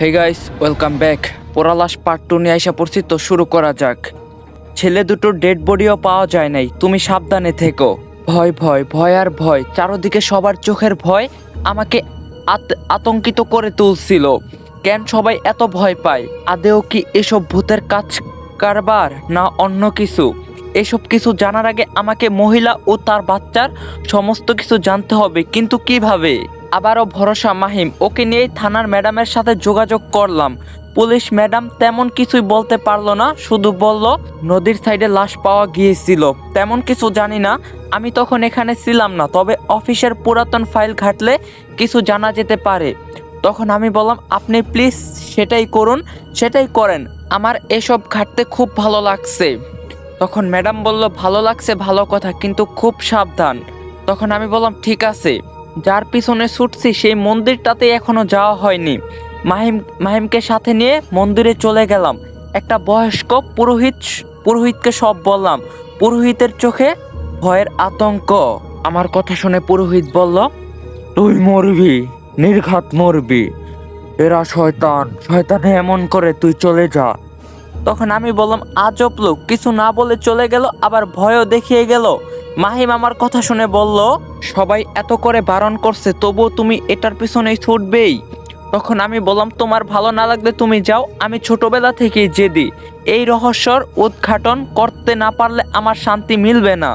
হে guys welcome back পোড়ালাস part two নিয়ে আসা পড়ছি, তো শুরু করা যাক। ছেলে দুটোর ডেড বডিও পাওয়া যায় নাই, তুমি সাবধানে থেকো। ভয় ভয় ভয় আর ভয়, চারদিকে সবার চোখের ভয় আমাকে আত- আতঙ্কিত করে তুলছিল। কেন সবাই এত ভয় পায়? আদেও কি এসব ভূতের কাজ কারবার না অন্য কিছু? এসব কিছু জানার আগে আমাকে মহিলা ও তার বাচ্চার সমস্ত কিছু জানতে হবে, কিন্তু কীভাবে? আবারও ভরসা মাহিম। ওকে নিয়েই থানার ম্যাডামের সাথে যোগাযোগ করলাম। পুলিশ ম্যাডাম তেমন কিছুই বলতে পারল না, শুধু বলল, নদীর সাইডে লাশ পাওয়া গিয়েছিল। তেমন কিছু জানি না, আমি তখন এখানে ছিলাম না, তবে অফিসের পুরাতন ফাইল ঘাটলে কিছু জানা যেতে পারে। তখন আমি বললাম, আপনি প্লিজ সেটাই করুন, সেটাই করেন, আমার এসব ঘাটতে খুব ভালো লাগছে। তখন ম্যাডাম বলল, ভালো লাগছে, ভালো কথা, কিন্তু খুব সাবধান। তখন আমি বললাম, ঠিক আছে। যার পিছনে ছুটছি, সেই মন্দিরটাতে এখনও যাওয়া হয়নি। মাহিম, মাহিমকে সাথে নিয়ে মন্দিরে চলে গেলাম। একটা বয়স্ক পুরোহিত, পুরোহিতকে সব বললাম। পুরোহিতের চোখে ভয়ের আতঙ্ক। আমার কথা শুনে পুরোহিত বলল, তুই মরবি, নির্ঘাত মরবি। এরা শয়তান, শয়তানে এমন করে তুই চলে যা। তখন আমি বললাম, আজব লোক, কিছু না বলে চলে গেল, আবার ভয়ও দেখিয়ে গেল। মাহিম আমার কথা শুনে বলল, সবাই এত করে বারণ করছে, তবুও তুমি এটার পিছনেই ছুটবেই। তখন আমি বললাম, তোমার ভালো না লাগলে তুমি যাও, আমি ছোটবেলা থেকেই জেদি। এই রহস্যর উদ্ঘাটন করতে না পারলে আমার শান্তি মিলবে না।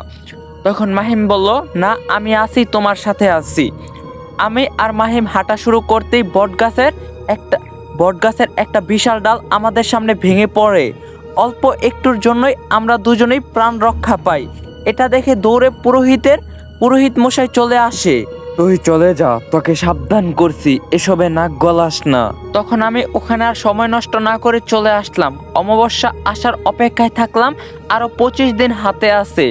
তখন মাহিম বলল, না, আমি আছি, তোমার সাথে আছি। আমি আর মাহিম হাঁটা শুরু করতেই বটগাছের একটা বটগাছের একটা বিশাল ডাল আমাদের সামনে ভেঙে পড়ে। অল্প একটুর জন্যই আমরা দুজনেই প্রাণ রক্ষা পাই। এটা দেখে দৌড়ে পুরোহিতের পুরোহিত মশাই চলে আসে। তুই চলে যা তোকে সাবধান করছি এসবে নাক গলাস না। তখন আমি ওখানে আর সময় নষ্ট না করে চলে আসলাম। অমাবস্যা আসার অপেক্ষায় থাকলাম আরও পঁচিশ দিন হাতে আছে।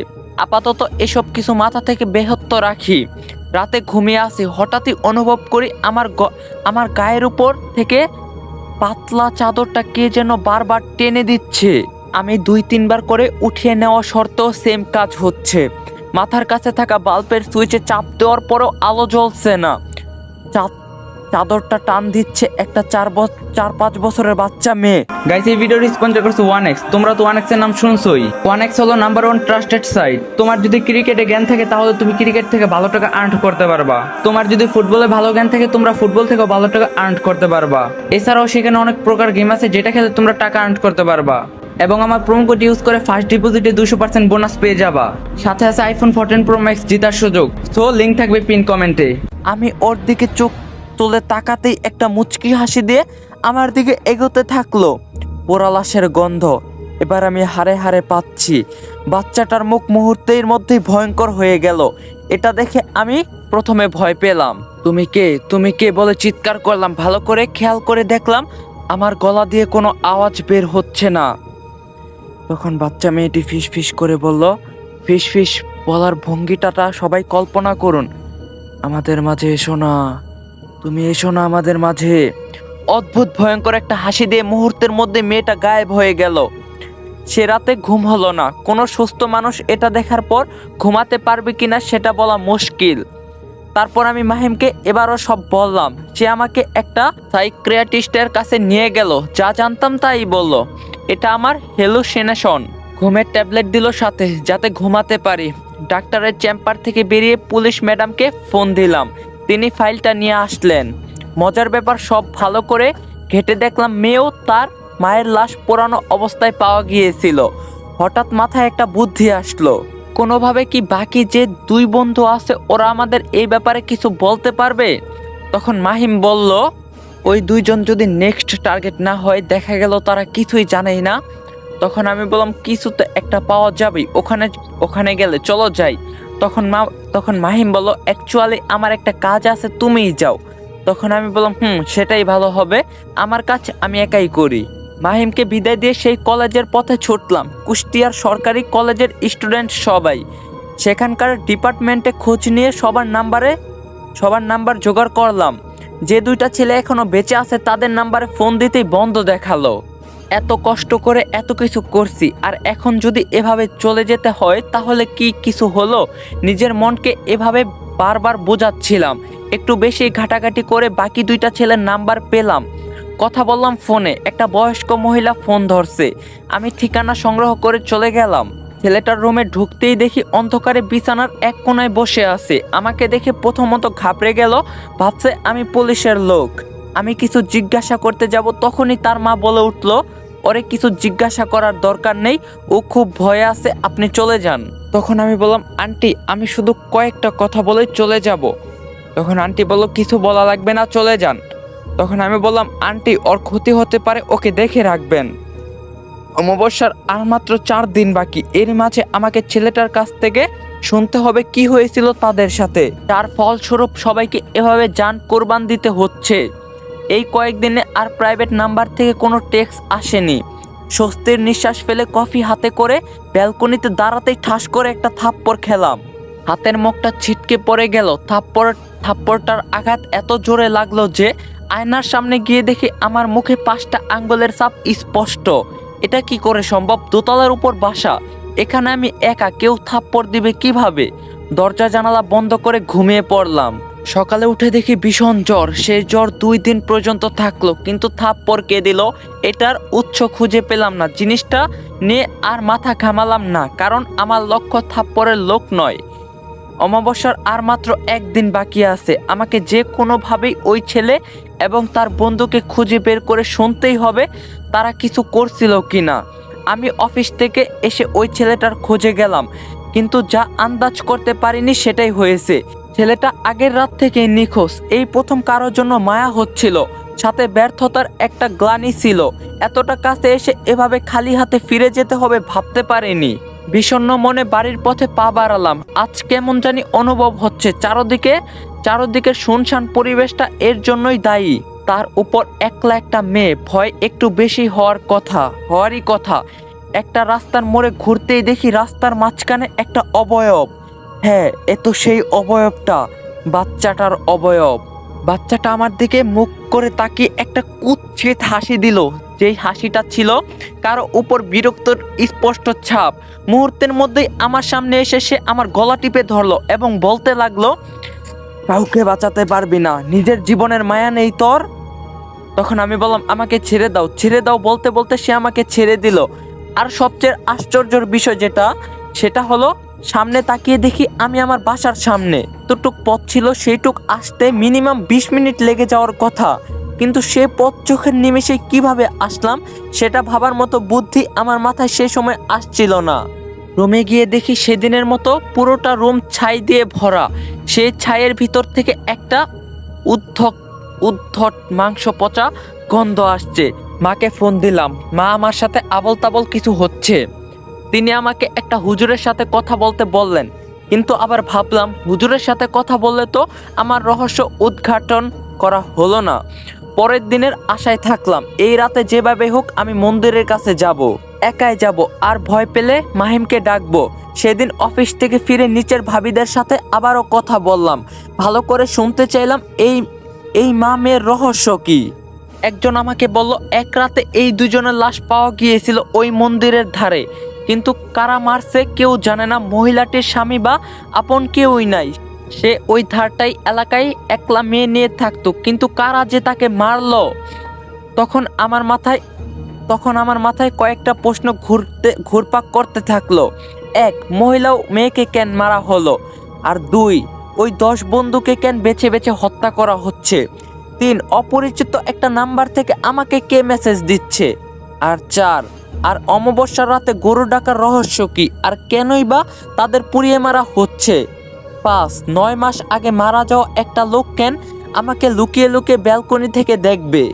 আপাতত এসব কিছু মাথা থেকে বেহত্ত রাখি। রাতে ঘুমিয়ে আসি হঠাৎই অনুভব করি আমার আমার গায়ের উপর থেকে পাতলা চাদরটা কে যেন বারবার টেনে দিচ্ছে। আমি দুই তিনবার করে উঠিয়ে নেওয়া সত্ত্বেও সেম কাজ হচ্ছে। মাথার কাছে থাকা বাল্বের সুইচে চাপ দেওয়ার পরও আলো জ্বলছে না। চাদরটা টান দিচ্ছে একটা চার চার পাঁচ বছরের বাচ্চা মেয়ে। গাইস এই ভিডিওটি স্পন্সর করছে ওয়ান এক্স তোমরা তো ওয়ান এক্সের নাম শুনছোই। ওয়ান এক্স হলো নাম্বার ওয়ান ট্রাস্টেড সাইট তোমার যদি ক্রিকেটে জ্ঞান থাকে, তাহলে তুমি ক্রিকেট থেকে ভালো টাকা আর্ন করতে পারবা। তোমার যদি ফুটবলে ভালো জ্ঞান থাকে, তোমরা ফুটবল থেকে ভালো টাকা আর্ন করতে পারবা। এছাড়াও সেখানে অনেক প্রকার গেম আছে, যেটা খেলে তোমরা টাকা আর্ন করতে পারবা। এবং আমার প্রোমো কোড ইউজ করে ফার্স্ট ডিপোজিটে দুশো পার্সেন্ট বোনাস পেয়ে যাবা। সাথে আছে আইফোন ফোরটিন প্রো ম্যাক্স জেতার সুযোগ। সো লিঙ্ক থাকবে পিন কমেন্টে আমি ওর দিকে চোখ তুলে তাকাতেই একটা মুচকি হাসি দিয়ে আমার দিকে এগোতে থাকল। পোড়ালাশের গন্ধ। এবার আমি হারে হারে পাচ্ছি। বাচ্চাটার মুখ মুহূর্তের মধ্যেই ভয়ঙ্কর হয়ে গেল। এটা দেখে আমি প্রথমে ভয় পেলাম। তুমি কে? তুমি কে বলে চিৎকার করলাম। ভালো করে খেয়াল করে দেখলাম আমার গলা দিয়ে কোনো আওয়াজ বের হচ্ছে না। তখন বাচ্চা মেয়েটি ফিস ফিস করে বলল, ফিস ফিস বলার ভঙ্গিটাটা সবাই কল্পনা করুন। আমাদের মাঝে এসো না। তুমি এসো না আমাদের মাঝে। অদ্ভুত, ভয়ঙ্কর একটা হাসি দিয়ে মুহূর্তের মধ্যে মেয়েটা গায়েব হয়ে গেল। সে রাতে ঘুম হলো না। কোনো সুস্থ মানুষ এটা দেখার পর ঘুমাতে পারবে কিনা সেটা বলা মুশকিল। তারপর আমি মাহিমকে এবারও সব বললাম সে আমাকে একটা সাইক্রিয়াটিস্টের কাছে নিয়ে গেল। যা জানতাম তাই বলল, এটা আমার হেলুসিনেশন ঘুমের ট্যাবলেট দিল সাথে, যাতে ঘুমাতে পারি। ডাক্তারের চেম্বার থেকে বেরিয়ে পুলিশ ম্যাডামকে ফোন দিলাম। তিনি ফাইলটা নিয়ে আসলেন। মজার ব্যাপার, সব ভালো করে ঘেটে দেখলাম মেয়েও তার মায়ের লাশ পোড়ানো অবস্থায় পাওয়া গিয়েছিল। হঠাৎ মাথায় একটা বুদ্ধি আসলো। কোনোভাবে কি বাকি যে দুই বন্ধু আছে, ওরা আমাদের এই ব্যাপারে কিছু বলতে পারবে? তখন মাহিম বলল, ওই দুইজন যদি নেক্সট টার্গেট না হয়, দেখা গেল তারা কিছুই জানেই না। তখন আমি বললাম, কিছু তো একটা পাওয়া যাবেই, ওখানে ওখানে গেলে চলো যাই। তখন মা, তখন মাহিম বলল অ্যাকচুয়ালি আমার একটা কাজ আছে, তুমিই যাও। তখন আমি বললাম, হুম, সেটাই ভালো হবে, আমার কাজ আমি একাই করি। মাহিমকে বিদায় দিয়ে সেই কলেজের পথে ছুটলাম, কুষ্টিয়ার সরকারি কলেজের স্টুডেন্ট সবাই। সেখানকার ডিপার্টমেন্টে খোঁজ নিয়ে সবার নাম্বারে সবার নাম্বার জোগাড় করলাম। যে দুইটা ছেলে এখনও বেঁচে আছে, তাদের নাম্বারে ফোন দিতেই বন্ধ দেখাল। এত কষ্ট করে এত কিছু করছি, আর এখন যদি এভাবে চলে যেতে হয়, তাহলে কি কিছু হলো? নিজের মনকে এভাবে বারবার বোঝাচ্ছিলাম। একটু বেশি ঘাটাঘাটি করে বাকি দুইটা ছেলের নাম্বার পেলাম। কথা বললাম ফোনে, একটা বয়স্ক মহিলা ফোন ধরছে। আমি ঠিকানা সংগ্রহ করে চলে গেলাম। ছেলেটার রুমে ঢুকতেই দেখি অন্ধকারে বিছানার এক কোনায় বসে আছে। আমাকে দেখে প্রথমত ঘাবড়ে গেল, ভাবছে আমি পুলিশের লোক। আমি কিছু জিজ্ঞাসা করতে যাব, তখনই তার মা বলে উঠল, ওরে, কিছু জিজ্ঞাসা করার দরকার নেই, ও খুব ভয়ে আছে, আপনি চলে যান। তখন আমি বললাম, আন্টি, আমি শুধু কয়েকটা কথা বলে চলে যাব। তখন আন্টি বলল, কিছু বলা লাগবে না, চলে যান। তখন আমি বললাম, আন্টি, ওর ক্ষতি হতে পারে, ওকে দেখে রাখবেন। অমাবস্যার আর মাত্র চার দিন বাকি। এর মাঝে আমাকে ছেলেটার কাছ থেকে শুনতে হবে কি হয়েছিল তাদের সাথে। তার ফলস্বরূপ সবাইকে এভাবে যান কোরবান দিতে হচ্ছে। এই কয়েকদিনে আর প্রাইভেট নাম্বার থেকে কোনো টেক্স আসেনি। স্বস্তির নিঃশ্বাস ফেলে কফি হাতে করে ব্যালকনিতে দাঁড়াতেই ঠাস করে একটা থাপ্পড় খেলাম। হাতের মুখটা ছিটকে পড়ে গেল। থাপ্পড়, থাপ্পড়টার আঘাত এত জোরে লাগল যে আয়নার সামনে গিয়ে দেখি আমার মুখে পাঁচটা আঙ্গুলের ছাপ স্পষ্ট। এটা কি করে সম্ভব? দোতলার উপর বাসা। এখানে আমি একা কেউ থাপ্পড় দিবে কীভাবে? দরজা জানালা বন্ধ করে ঘুমিয়ে পড়লাম। সকালে উঠে দেখি ভীষণ জ্বর। সেই জ্বর দুই দিন পর্যন্ত থাকল, কিন্তু থাপ্পড় কে দিল? এটার উৎস খুঁজে পেলাম না। জিনিসটা নিয়ে আর মাথা ঘামালাম না, কারণ আমার লক্ষ্য থাপ্পড়ের লোক নয়। অমাবস্যার আর মাত্র একদিন বাকি আছে। আমাকে যে কোনোভাবেই ওই ছেলে এবং তার বন্ধুকে খুঁজে বের করে শুনতেই হবে তারা কিছু করছিল কি না আমি অফিস থেকে এসে ওই ছেলেটার খোঁজে গেলাম, কিন্তু যা আন্দাজ করতে পারিনি সেটাই হয়েছে। ছেলেটা আগের রাত থেকেই নিখোঁজ, এই প্রথম কারোর জন্য মায়া হচ্ছিল, সাথে ব্যর্থতার একটা গ্লানি ছিল। এতটা কাছে এসে এভাবে খালি হাতে ফিরে যেতে হবে ভাবতে পারিনি। বিষণ্ণ মনে বাড়ির পথে পা বাড়ালাম, আজ কেমন জানি অনুভব হচ্ছে, চারদিকে চারদিকে শুনশান পরিবেশটা এর জন্যই দায়ী। তার উপর একলা একটা মেয়ে, ভয় একটু বেশি হওয়ার কথা, হওয়ারই কথা। একটা রাস্তার মোড়ে ঘুরতেই দেখি রাস্তার মাঝখানে একটা অবয়ব। হ্যাঁ এ তো সেই অবয়বটা, বাচ্চাটার অবয়ব। বাচ্চাটা আমার দিকে মুখ করে তাকিয়ে একটা কুৎসিত হাসি দিল। যেই হাসিটা ছিল কারও উপর বিরক্তর স্পষ্ট ছাপ। মুহূর্তের মধ্যেই আমার সামনে এসে সে আমার গলা টিপে ধরলো এবং বলতে লাগল কাউকে বাঁচাতে পারবি না। নিজের জীবনের মায়া নেই তোর। তখন আমি বললাম, আমাকে ছেড়ে দাও। ছেড়ে দাও বলতে বলতে সে আমাকে ছেড়ে দিল। আর সবচেয়ে আশ্চর্যের বিষয় যেটা, সেটা হলো, সামনে তাকিয়ে দেখি আমি আমার বাসার সামনে। তোটুক পথ ছিল সেইটুক আসতে মিনিমাম বিশ মিনিট লেগে যাওয়ার কথা। কিন্তু সে পথ চোখের নিমেষে কীভাবে আসলাম, সেটা ভাবার মতো বুদ্ধি আমার মাথায় সে সময় আসছিল না। রুমে গিয়ে দেখি সেদিনের মতো পুরোটা রুম ছাই দিয়ে ভরা। সেই ছাইয়ের ভিতর থেকে একটা উদ্ধক, উদ্ধট মাংস পচা গন্ধ আসছে। মাকে ফোন দিলাম, মা, আমার সাথে আবল তাবল কিছু হচ্ছে। তিনি আমাকে একটা হুজুরের সাথে কথা বলতে বললেন, কিন্তু আবার ভাবলাম, হুজুরের সাথে কথা বললে তো আমার রহস্য উদ্ঘাটন করা হলো না। পরের দিনের আশায় থাকলাম, এই রাতে যেভাবে হোক আমি মন্দিরের কাছে যাব। একাই যাব আর ভয় পেলে মাহিমকে ডাকবো। সেদিন অফিস থেকে ফিরে নিচের ভাবিদের সাথে আবারও কথা বললাম। ভালো করে শুনতে চাইলাম এই এই মা মেয়ের রহস্য কি। একজন আমাকে বলল, এক রাতে এই দুজনের লাশ পাওয়া গিয়েছিল ওই মন্দিরের ধারে। কিন্তু কারা মারছে কেউ জানে না। মহিলাটির স্বামী বা আপন কেউই নাই। সে ওই ধারটাই এলাকায় একলা মেয়ে নিয়ে থাকতো। কিন্তু কারা যে তাকে মারলো? তখন আমার মাথায় তখন আমার মাথায় কয়েকটা প্রশ্ন ঘুরতে, ঘুরপাক করতে থাকল। এক, মহিলা মেয়েকে কেন মারা হলো? আর দুই, ওই দশ বন্ধুকে কেন বেছে বেছে হত্যা করা হচ্ছে? তিন, অপরিচিত একটা নাম্বার থেকে আমাকে কে মেসেজ দিচ্ছে? আর চার, আর অমাবস্যার রাতে গরু ডাকার রহস্য কি? আর কেনই বা তাদের পুড়িয়ে মারা হচ্ছে? পাঁচ, নয় মাস আগে মারা যাওয়া একটা লোক কেন আমাকে লুকিয়ে লুকিয়ে ব্যালকনি থেকে দেখবে?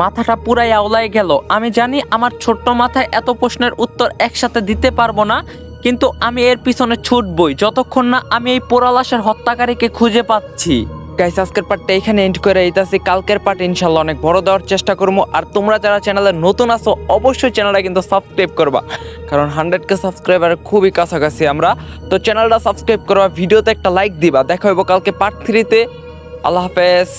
মাথাটা পুরাই আওলায় গেল। আমি জানি আমার ছোট্ট মাথায় এত প্রশ্নের উত্তর একসাথে দিতে পারব না, কিন্তু আমি এর পিছনে ছুটবই। যতক্ষণ না আমি এই পোড়ালাশের হত্যাকারীকে খুঁজে পাচ্ছি। গাইস আজকের পার্টটা এখানে এন্ড করে দিতেছি। কালকের পার্ট ইনশাল্লাহ অনেক বড় দেওয়ার চেষ্টা করব। আর তোমরা যারা চ্যানেলে নতুন আসো অবশ্যই চ্যানেলটা কিন্তু সাবস্ক্রাইব করবা। কারণ হান্ড্রেড কে সাবস্ক্রাইবার খুবই কাছাকাছি আমরা। তো চ্যানেলটা সাবস্ক্রাইব করবা, ভিডিওতে একটা লাইক দিবা। দেখা হইব কালকে পার্ট থ্রিতে আল্লাহ হাফেজ।